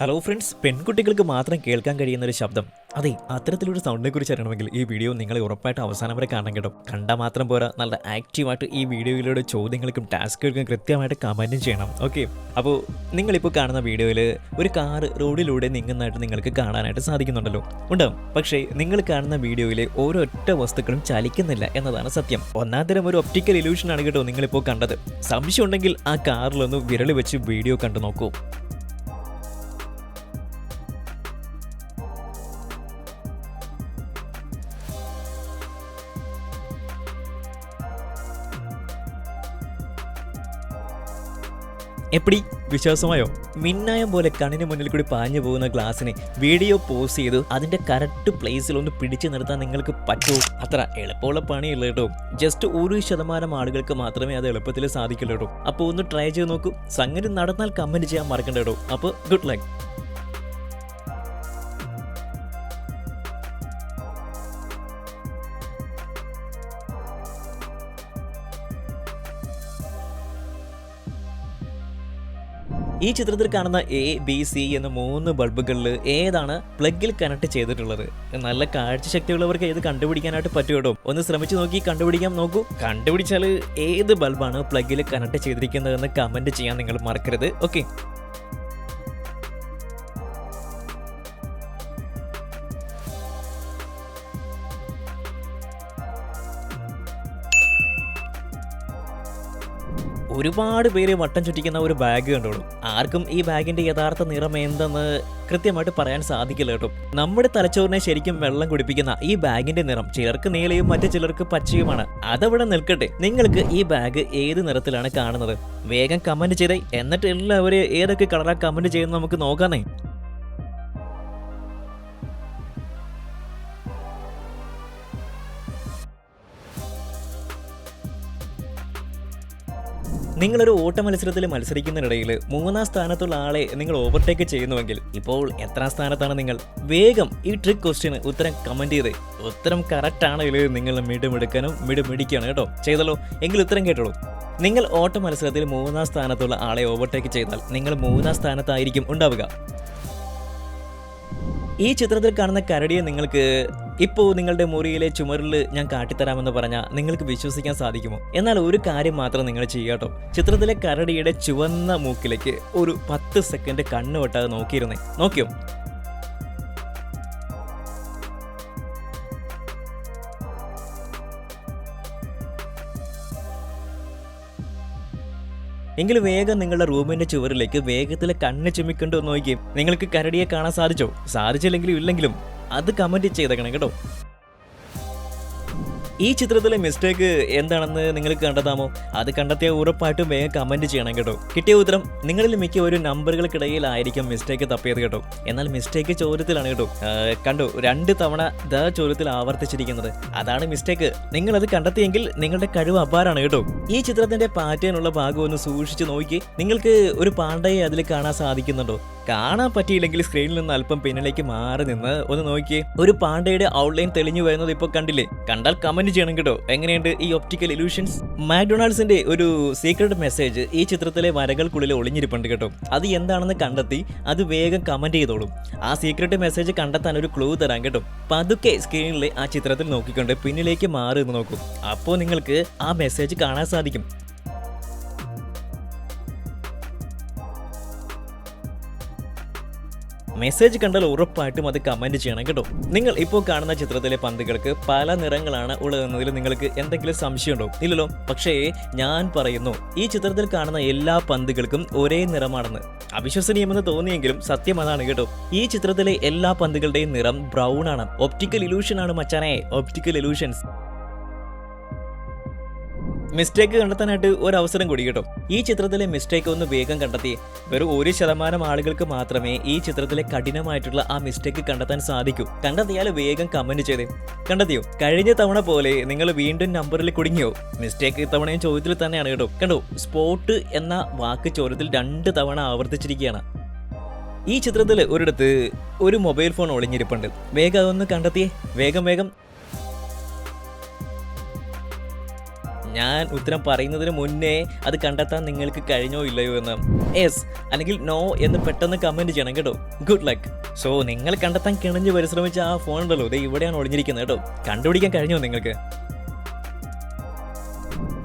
Hello friends പെൺകുട്ടികൾക്ക് മാത്രം കേൾക്കാൻ കഴിയുന്ന ഒരു ശബ്ദം. അതെ അത്തരത്തിലൊരു സൗണ്ടിനെ കുറിച്ച് അറിയണമെങ്കിൽ ഈ വീഡിയോ നിങ്ങളെ ഉറപ്പായിട്ട് അവസാനം വരെ കാണാൻ കേട്ടോ. കണ്ടാൽ മാത്രം പോരാ നല്ല ആക്റ്റീവായിട്ട് ഈ വീഡിയോയിലൂടെ ചോദ്യങ്ങൾക്കും ടാസ്കുകൾക്കും കൃത്യമായിട്ട് കമന്റും ചെയ്യണം. ഓക്കെ അപ്പോൾ നിങ്ങളിപ്പോൾ കാണുന്ന വീഡിയോയിൽ ഒരു കാറ് റോഡിലൂടെ നീങ്ങുന്നതായിട്ട് നിങ്ങൾക്ക് കാണാനായിട്ട് സാധിക്കുന്നുണ്ടല്ലോ. ഉണ്ടാവും പക്ഷേ നിങ്ങൾ കാണുന്ന വീഡിയോയിലെ ഓരോറ്റ വസ്തുക്കളും ചലിക്കുന്നില്ല എന്നതാണ് സത്യം. ഒന്നാം ഒരു ഒപ്റ്റിക്കൽ ഇലൂഷനാണ് കേട്ടോ നിങ്ങളിപ്പോൾ കണ്ടത്. സംശയം ഉണ്ടെങ്കിൽ ആ കാറിലൊന്ന് വിരൽ വെച്ച് വീഡിയോ കണ്ടു നോക്കൂ. എപ്പടി? വിശ്വാസമായോ? മിന്നായം പോലെ കണ്ണിന് മുന്നിൽ കൂടി പാഞ്ഞു പോകുന്ന ഗ്ലാസ്സിനെ വീഡിയോ പോസ് ചെയ്ത് അതിന്റെ കറക്റ്റ് പ്ലേസിൽ ഒന്ന് പിടിച്ചു നിർത്താൻ നിങ്ങൾക്ക് പറ്റുമോ? അത്ര എളുപ്പമുള്ള പണിയില്ല കേട്ടോ. ജസ്റ്റ് ഒരു ശതമാനം ആളുകൾക്ക് മാത്രമേ അത് എളുപ്പത്തിൽ സാധിക്കുള്ളൂ കേട്ടോ. അപ്പോൾ ഒന്ന് ട്രൈ ചെയ്ത് നോക്കൂ. സംഗതി നടന്നാൽ കമന്റ് ചെയ്യാൻ മറക്കണ്ട കേട്ടോ. അപ്പോൾ ഗുഡ് ലക്ക്. ഈ ചിത്രത്തിൽ കാണുന്ന എ ബി സി എന്ന മൂന്ന് ബൾബുകളിൽ ഏതാണ് പ്ലഗിൽ കണക്ട് ചെയ്തിട്ടുള്ളത്? നല്ല കാഴ്ചശക്തിയുള്ളവർക്ക് ഏത് കണ്ടുപിടിക്കാനായിട്ട് പറ്റുമോ ഒന്ന് ശ്രമിച്ചു നോക്കി കണ്ടുപിടിക്കാൻ നോക്കൂ. കണ്ടുപിടിച്ചാൽ ഏത് ബൾബാണ് പ്ലഗിൽ കണക്ട് ചെയ്തിരിക്കുന്നതെന്ന് കമന്റ് ചെയ്യാൻ നിങ്ങൾ മറക്കരുത്. ഓക്കെ. ഒരുപാട് പേര് വട്ടം ചുറ്റിക്കുന്ന ഒരു ബാഗ് കണ്ടോളൂ. ആർക്കും ഈ ബാഗിന്റെ യഥാർത്ഥ നിറം എന്തെന്ന് കൃത്യമായിട്ട് പറയാൻ സാധിക്കില്ല കേട്ടോ. നമ്മുടെ തലച്ചോറിനെ ശരിക്കും വെള്ളം കുടിപ്പിക്കുന്ന ഈ ബാഗിന്റെ നിറം ചിലർക്ക് നീലയും മറ്റു ചിലർക്ക് പച്ചയുമാണ്. അതവിടെ നിൽക്കട്ടെ. നിങ്ങൾക്ക് ഈ ബാഗ് ഏത് നിറത്തിലാണ് കാണുന്നത്? വേഗം കമന്റ് ചെയ്തേ. എന്നിട്ട് എല്ലാവരും ഏതൊക്കെ കളറാ കമന്റ് ചെയ്യുന്നത് നമുക്ക് നോക്കാന്നേ. നിങ്ങളൊരു ഓട്ട മത്സരത്തിൽ മത്സരിക്കുന്നതിനിടയിൽ മൂന്നാം സ്ഥാനത്തുള്ള ആളെ നിങ്ങൾ ഓവർടേക്ക് ചെയ്യുന്നുവെങ്കിൽ ഇപ്പോൾ എത്രാം സ്ഥാനത്താണ് നിങ്ങൾ? വേഗം ഈ ട്രിക്ക് ക്വസ്റ്റ്യന് ഉത്തരം കമന്റ് ചെയ്തേ. ഉത്തരം കറക്റ്റ് ആണെങ്കിൽ നിങ്ങൾ മിടുമെടുക്കാനും മിടുമിടിക്കാണ് കേട്ടോ. ചെയ്തല്ലോ. എങ്കിൽ ഉത്തരം കേട്ടോളൂ. നിങ്ങൾ ഓട്ട മത്സരത്തിൽ മൂന്നാം സ്ഥാനത്തുള്ള ആളെ ഓവർടേക്ക് ചെയ്താൽ നിങ്ങൾ മൂന്നാം സ്ഥാനത്തായിരിക്കും ഉണ്ടാവുക. ഈ ചിത്രത്തിൽ കാണുന്ന കരടിയെ നിങ്ങൾക്ക് ഇപ്പോൾ നിങ്ങളുടെ മുറിയിലെ ചുമരിൽ ഞാൻ കാട്ടിത്തരാമെന്ന് പറഞ്ഞാൽ നിങ്ങൾക്ക് വിശ്വസിക്കാൻ സാധിക്കുമോ? എന്നാൽ ഒരു കാര്യം മാത്രം നിങ്ങൾ ചെയ്യുക കേട്ടോ. ചിത്രത്തിലെ കരടിയുടെ ചുവന്ന മൂക്കിലേക്ക് ഒരു പത്ത് സെക്കൻഡ് കണ്ണ് വെട്ടാതെ നോക്കിയിരുന്നേ. നോക്കിയോ? എങ്കിൽ വേഗം നിങ്ങളുടെ റൂമിന്റെ ചുവരിലേക്ക് വേഗത്തിൽ കണ്ണ് ചുമിക്കൊണ്ട് നോക്കി നിങ്ങൾക്ക് കരടിയെ കാണാൻ സാധിച്ചോ? സാധിച്ചില്ലെങ്കിലും ഇല്ലെങ്കിലും. അത് കമന്റ് ചെയ്തേക്കണം കേട്ടോ. ഈ ചിത്രത്തിലെ മിസ്റ്റേക്ക് എന്താണെന്ന് നിങ്ങൾക്ക് കണ്ടെത്താമോ? അത് കണ്ടെത്തിയ ഉറപ്പായിട്ടും വേഗം കമന്റ് ചെയ്യണം കേട്ടോ. കിട്ടിയ ഉത്തരം നിങ്ങളിൽ മിക്ക ഒരു നമ്പറുകൾക്കിടയിലായിരിക്കും മിസ്റ്റേക്ക് തപ്പിയത് കേട്ടോ. എന്നാൽ മിസ്റ്റേക്ക് ചോദ്യത്തിലാണ് കേട്ടോ. കണ്ടു രണ്ട് തവണ ദ ചോദ്യത്തിൽ ആവർത്തിച്ചിരിക്കുന്നത്. അതാണ് മിസ്റ്റേക്ക് നിങ്ങൾ അത് കണ്ടെത്തിയെങ്കിൽ നിങ്ങളുടെ കഴിവ് അപാരാണ് കേട്ടോ. ഈ ചിത്രത്തിന്റെ പാറ്റേണുള്ള ഭാഗം ഒന്ന് സൂക്ഷിച്ച് നോക്കി നിങ്ങൾക്ക് ഒരു പാണ്ഡയെ അതിൽ കാണാൻ സാധിക്കുന്നുണ്ടോ? കാണാൻ പറ്റിയില്ലെങ്കിൽ സ്ക്രീനിൽ നിന്ന് അല്പം പിന്നിലേക്ക് മാറി നിന്ന് ഒന്ന് നോക്കിയേ. ഒരു പാണ്ഡയുടെ ഔട്ട്ലൈൻ തെളിഞ്ഞു വരുന്നത് ഇപ്പോൾ കണ്ടില്ലേ? കണ്ടാൽ കമന്റ് ചെയ്യണം കേട്ടോ. എങ്ങനെയുണ്ട് ഈ ഒപ്റ്റിക്കൽ ഇലൂഷൻസ് മാക്ഡൊണാൾഡ്സിന്റെ ഒരു സീക്രട്ട് മെസ്സേജ് ഈ ചിത്രത്തിലെ വരകൾക്കുള്ളിൽ ഒളിഞ്ഞിരിപ്പുണ്ട് കേട്ടോ. അത് എന്താണെന്ന് കണ്ടെത്തി അത് വേഗം കമന്റ് ചെയ്തോളും. ആ സീക്രട്ട് മെസ്സേജ് കണ്ടെത്താൻ ഒരു ക്ലൂ തരാം കേട്ടോ. പതുക്കെ സ്ക്രീനിലെ ആ ചിത്രത്തിൽ നോക്കിക്കൊണ്ട് പിന്നിലേക്ക് മാറി എന്ന് നോക്കും. അപ്പോൾ നിങ്ങൾക്ക് ആ മെസ്സേജ് കാണാൻ സാധിക്കും. മെസ്സേജ് കണ്ടാൽ ഉറപ്പായിട്ടും അത് കമന്റ് ചെയ്യണം കേട്ടോ. നിങ്ങൾ ഇപ്പോൾ കാണുന്ന ചിത്രത്തിലെ പന്തുകൾക്ക് പല നിറങ്ങളാണ് ഉള്ളതെന്നതിൽ നിങ്ങൾക്ക് എന്തെങ്കിലും സംശയമുണ്ടോ? ഇല്ലല്ലോ. പക്ഷേ ഞാൻ പറയുന്നു ഈ ചിത്രത്തിൽ കാണുന്ന എല്ലാ പന്തുകൾക്കും ഒരേ നിറമാണെന്ന്. അവിശ്വസനീയമെന്ന് തോന്നിയെങ്കിലും സത്യം അതാണ് കേട്ടോ. ഈ ചിത്രത്തിലെ എല്ലാ പന്തുകളുടെയും നിറം ബ്രൗൺ ആണ്. ഒപ്റ്റിക്കൽ ഇലൂഷൻ ആണ് മച്ചാനെ. ഒപ്റ്റിക്കൽ ഇലൂഷൻസ് മിസ്റ്റേക്ക് കണ്ടെത്താനായിട്ട് ഒരു അവസരം കൂടി കേട്ടോ. ഈ ചിത്രത്തിലെ മിസ്റ്റേക്ക് ഒന്ന് വേഗം കണ്ടെത്തി. വെറും ഒരു ശതമാനം ആളുകൾക്ക് മാത്രമേ ഈ ചിത്രത്തിലെ കഠിനമായിട്ടുള്ള ആ മിസ്റ്റേക്ക് കണ്ടെത്താൻ സാധിക്കൂ. കണ്ടെത്തിയാൽ വേഗം കമന്റ് ചെയ്തേ. കണ്ടെത്തിയോ? കഴിഞ്ഞ തവണ പോലെ നിങ്ങൾ വീണ്ടും നമ്പറിൽ കുടുങ്ങിയോ? മിസ്റ്റേക്ക് ഇത്തവണയും ചോദ്യത്തിൽ തന്നെയാണ് കേട്ടോ. കണ്ടോ? സ്പോട്ട് എന്ന വാക്ക് ചോദ്യത്തിൽ രണ്ട് തവണ ആവർത്തിച്ചിരിക്കുകയാണ്. ഈ ചിത്രത്തിൽ ഒരിടത്ത് ഒരു മൊബൈൽ ഫോൺ ഒളിഞ്ഞിരിപ്പുണ്ട്. വേഗം അതൊന്ന് കണ്ടെത്തിയേ. വേഗം വേഗം. ഞാൻ ഉത്തരം പറയുന്നതിന് മുന്നേ അത് കണ്ടെത്താൻ നിങ്ങൾക്ക് കഴിഞ്ഞോ ഇല്ലയോ എന്ന്. എസ് അല്ലെങ്കിൽ നോ എന്ന് പെട്ടെന്ന് കമന്റ് ചെയ്യണം കേട്ടോ. ഗുഡ് ലക്ക് സോ നിങ്ങൾ കണ്ടെത്താൻ കിണഞ്ഞ് പരിശ്രമിച്ച ആ ഫോൺ ഉണ്ടല്ലോ ഇത് ഇവിടെയാണ് ഒളിഞ്ഞിരിക്കുന്നത് കേട്ടോ. കണ്ടുപിടിക്കാൻ കഴിഞ്ഞോ നിങ്ങൾക്ക്?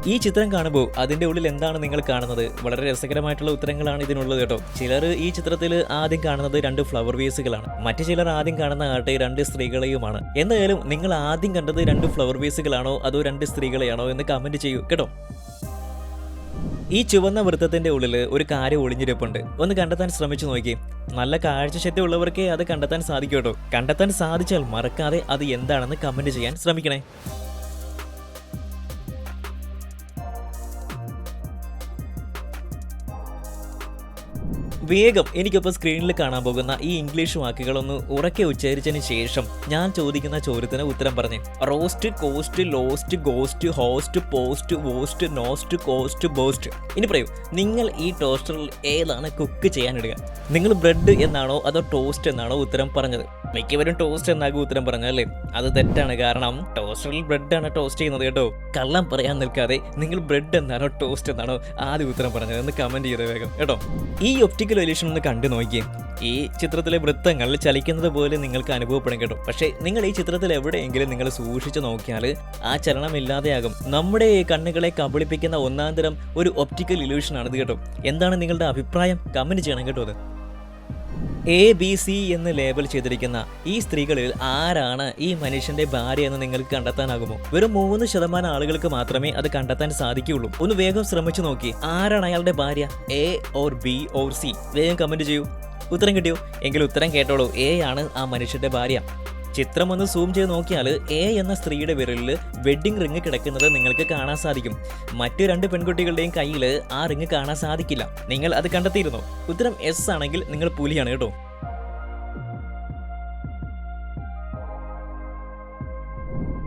ഈ ചിത്രം കാണുമ്പോൾ അതിന്റെ ഉള്ളിൽ എന്താണ് നിങ്ങൾ കാണുന്നത്? വളരെ രസകരമായിട്ടുള്ള ഉത്തരങ്ങളാണ് ഇതിനുള്ളത് കേട്ടോ. ചിലർ ഈ ചിത്രത്തിൽ ആദ്യം കാണുന്നത് രണ്ട് ഫ്ലവർ വേസുകളാണ് മറ്റു ചിലർ ആദ്യം കാണുന്ന ആട്ടെ രണ്ട് സ്ത്രീകളെയുമാണ്. എന്തായാലും നിങ്ങൾ ആദ്യം കണ്ടത് രണ്ട് ഫ്ലവർ വേസുകളാണോ അതോ രണ്ട് സ്ത്രീകളെയാണോ എന്ന് കമന്റ് ചെയ്യൂ കേട്ടോ. ഈ ചുവന്ന വൃത്തത്തിന്റെ ഉള്ളിൽ ഒരു കാര്യം ഒളിഞ്ഞിരിപ്പുണ്ട്. ഒന്ന് കണ്ടെത്താൻ ശ്രമിച്ചു നോക്കി. നല്ല കാഴ്ചശക്തി ഉള്ളവർക്കേ അത് കണ്ടെത്താൻ സാധിക്കൂ കേട്ടോ. കണ്ടെത്താൻ സാധിച്ചാൽ മറക്കാതെ അത് എന്താണെന്ന് കമന്റ് ചെയ്യാൻ ശ്രമിക്കണേ. വേഗം എനിക്കിപ്പോൾ സ്ക്രീനിൽ കാണാൻ പോകുന്ന ഈ ഇംഗ്ലീഷ് വാക്കുകളൊന്ന് ഉറക്കെ ഉച്ചരിച്ചതിന് ശേഷം ഞാൻ ചോദിക്കുന്ന ചോദ്യത്തിന് ഉത്തരം പറഞ്ഞു. Roast cost lost ghost host post worst നോസ്റ്റ് കോസ്റ്റ് ബോസ്റ്റ് ഇനി പറയൂ നിങ്ങൾ ഈ ടോസ്റ്ററിൽ ഏതാണ് കുക്ക് ചെയ്യാനിടുക? നിങ്ങൾ ബ്രെഡ് എന്നാണോ അതോ ടോസ്റ്റ് എന്നാണോ ഉത്തരം പറഞ്ഞത്? മിക്കവരും ടോസ്റ്റ് എന്നാകും ഉത്തരം പറഞ്ഞല്ലേ അത് തെറ്റാണ്. കാരണം ടോസ്റ്ററിൽ ആണ് ടോസ്റ്റ് ചെയ്യുന്നത് കേട്ടോ. കള്ളം പറയാൻ നിൽക്കാതെ നിങ്ങൾ ബ്രെഡ് എന്നാണോ ടോസ്റ്റ് എന്നാണോ ആദ്യം ഉത്തരം പറഞ്ഞത് എന്ന് കമന്റ് ചെയ്ത് വേഗം. കേട്ടോ. ഈ ഒപ്റ്റിക്കൽ ഒല്യൂഷൻ ഒന്ന് കണ്ടു നോക്കിയേ. ഈ ചിത്രത്തിലെ വൃത്തങ്ങൾ ചലിക്കുന്നത് പോലെ നിങ്ങൾക്ക് അനുഭവപ്പെടും കേട്ടോ. പക്ഷേ നിങ്ങൾ ഈ ചിത്രത്തിൽ എവിടെയെങ്കിലും നിങ്ങൾ സൂക്ഷിച്ചു നോക്കിയാൽ ആ ചലനം ഇല്ലാതെയാകും. നമ്മുടെ കണ്ണുകളെ കബളിപ്പിക്കുന്ന ഒന്നാം തരം ഒരു ഒപ്റ്റിക്കൽ ഇല്യൂഷൻ ആണിത് കേട്ടോ. എന്താണ് നിങ്ങളുടെ അഭിപ്രായം? കമന്റ് ചെയ്യണം കേട്ടോ അത്. എ ബി സി എന്ന് ലേബൽ ചെയ്തിരിക്കുന്ന ഈ സ്ത്രീകളിൽ ആരാണ് ഈ മനുഷ്യന്റെ ഭാര്യ എന്ന് നിങ്ങൾക്ക് കണ്ടെത്താനാകുമോ? വെറും മൂന്ന് ശതമാനം ആളുകൾക്ക് മാത്രമേ അത് കണ്ടെത്താൻ സാധിക്കുകയുള്ളൂ. ഒന്ന് വേഗം ശ്രമിച്ചു നോക്കി. ആരാണ് അയാളുടെ ഭാര്യ? A or B or C വേഗം കമന്റ് ചെയ്യൂ. ഉത്തരം കിട്ടിയോ? എങ്കിൽ ഉത്തരം കേട്ടോളൂ. എ ആണ് ആ മനുഷ്യന്റെ ഭാര്യ. ചിത്രം ഒന്ന് സൂം ചെയ്ത് നോക്കിയാൽ എ എന്ന സ്ത്രീയുടെ വിരലിൽ വെഡ്ഡിംഗ് റിങ് കിടക്കുന്നത് നിങ്ങൾക്ക് കാണാൻ സാധിക്കും. മറ്റു രണ്ട് പെൺകുട്ടികളുടെയും കയ്യിൽ ആ റിങ് കാണാൻ സാധിക്കില്ല. നിങ്ങൾ അത് കണ്ടെത്തിയിരുന്നു? ഉത്തരം എസ് ആണെങ്കിൽ നിങ്ങൾ പുലിയാണ് കേട്ടോ.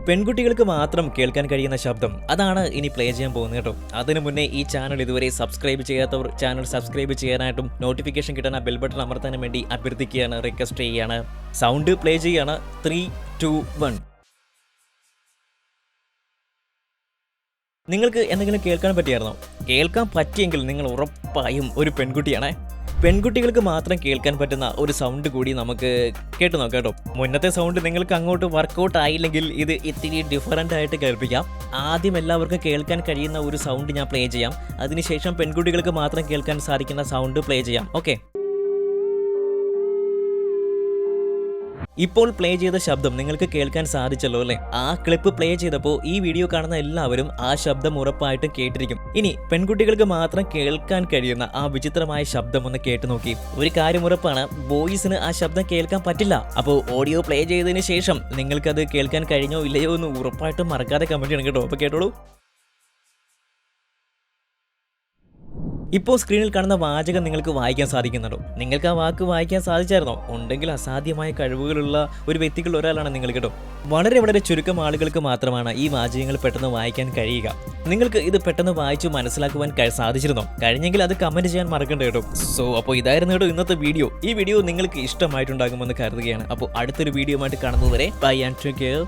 പെൺകുട്ടികൾക്ക് മാത്രം കേൾക്കാൻ കഴിയുന്ന ശബ്ദം. അതാണ് ഇനി പ്ലേ ചെയ്യാൻ പോകുന്നത് കേട്ടോ. അതിനു മുന്നേ ഈ ചാനൽ ഇതുവരെ സബ്സ്ക്രൈബ് ചെയ്യാത്തവർ ചാനൽ സബ്സ്ക്രൈബ് ചെയ്യാനായിട്ടും നോട്ടിഫിക്കേഷൻ കിട്ടാൻ ബെൽ ബട്ടൺ അമർത്താനും വേണ്ടി അഭ്യർത്ഥിക്കുകയാണ് റിക്വസ്റ്റ് ചെയ്യുകയാണ്. സൗണ്ട് പ്ലേ ചെയ്യാണ് ത്രീ ടു വൺ. നിങ്ങൾക്ക് എന്തെങ്കിലും കേൾക്കാൻ പറ്റിയായിരുന്നോ? കേൾക്കാൻ പറ്റിയെങ്കിൽ നിങ്ങൾ ഉറപ്പായും ഒരു പെൺകുട്ടിയാണേ. പെൺകുട്ടികൾക്ക് മാത്രം കേൾക്കാൻ പറ്റുന്ന ഒരു സൗണ്ട് കൂടി നമുക്ക് കേട്ടു നോക്കാം കേട്ടോ. മുന്നത്തെ സൗണ്ട് നിങ്ങൾക്ക് അങ്ങോട്ട് വർക്കൗട്ട് ആയില്ലെങ്കിൽ ഇത് ഇത്തിരി ഡിഫറന്റ് ആയിട്ട് കേൾപ്പിക്കാം. ആദ്യം എല്ലാവർക്കും കേൾക്കാൻ കഴിയുന്ന ഒരു സൗണ്ട് ഞാൻ പ്ലേ ചെയ്യാം. അതിനുശേഷം പെൺകുട്ടികൾക്ക് മാത്രം കേൾക്കാൻ സാധിക്കുന്ന സൗണ്ട് പ്ലേ ചെയ്യാം. ഓക്കെ ഇപ്പോൾ പ്ലേ ചെയ്ത ശബ്ദം നിങ്ങൾക്ക് കേൾക്കാൻ സാധിച്ചല്ലോ അല്ലേ? ആ ക്ലിപ്പ് പ്ലേ ചെയ്തപ്പോൾ ഈ വീഡിയോ കാണുന്ന എല്ലാവരും ആ ശബ്ദം ഉറപ്പായിട്ടും കേട്ടിരിക്കും. ഇനി പെൺകുട്ടികൾക്ക് മാത്രം കേൾക്കാൻ കഴിയുന്ന ആ വിചിത്രമായ ശബ്ദം ഒന്ന് കേട്ടു നോക്കി. ഒരു കാര്യം ഉറപ്പാണ് ബോയ്സിന് ആ ശബ്ദം കേൾക്കാൻ പറ്റില്ല. അപ്പോൾ ഓഡിയോ പ്ലേ ചെയ്തതിന് ശേഷം നിങ്ങൾക്കത് കേൾക്കാൻ കഴിഞ്ഞോ ഇല്ലയോ എന്ന് ഉറപ്പായിട്ടും മറക്കാതെ കമന്റ് ചെയ്യണം കേട്ടോ. അപ്പോൾ കേട്ടോളൂ. ഇപ്പോൾ സ്ക്രീനിൽ കാണുന്ന വാചകം നിങ്ങൾക്ക് വായിക്കാൻ സാധിക്കുന്നുണ്ടോ? നിങ്ങൾക്ക് ആ വാക്ക് വായിക്കാൻ സാധിച്ചായിരുന്നോ? ഉണ്ടെങ്കിൽ അസാധ്യമായ കഴിവുകളുള്ള ഒരു വ്യക്തികളിൽ ഒരാളാണ് നിങ്ങൾ കേട്ടോ. വളരെ വളരെ ചുരുക്കം ആളുകൾക്ക് മാത്രമാണ് ഈ വാചകങ്ങൾ പെട്ടെന്ന് വായിക്കാൻ കഴിയുക. നിങ്ങൾക്ക് ഇത് പെട്ടെന്ന് വായിച്ചു മനസ്സിലാക്കുവാൻ സാധിച്ചിരുന്നോ? കഴിഞ്ഞെങ്കിൽ അത് കമന്റ് ചെയ്യാൻ മറക്കണ്ട കേട്ടോ. സോ അപ്പോൾ ഇതായിരുന്നു കേട്ടോ ഇന്നത്തെ വീഡിയോ ഈ വീഡിയോ നിങ്ങൾക്ക് ഇഷ്ടമായിട്ടുണ്ടാകുമെന്ന് കരുതുകയാണ്. അപ്പോൾ അടുത്തൊരു വീഡിയോ ആയിട്ട് കാണുന്നതുവരെ ബൈ ആൻഡ് ടേക്ക് കെയർ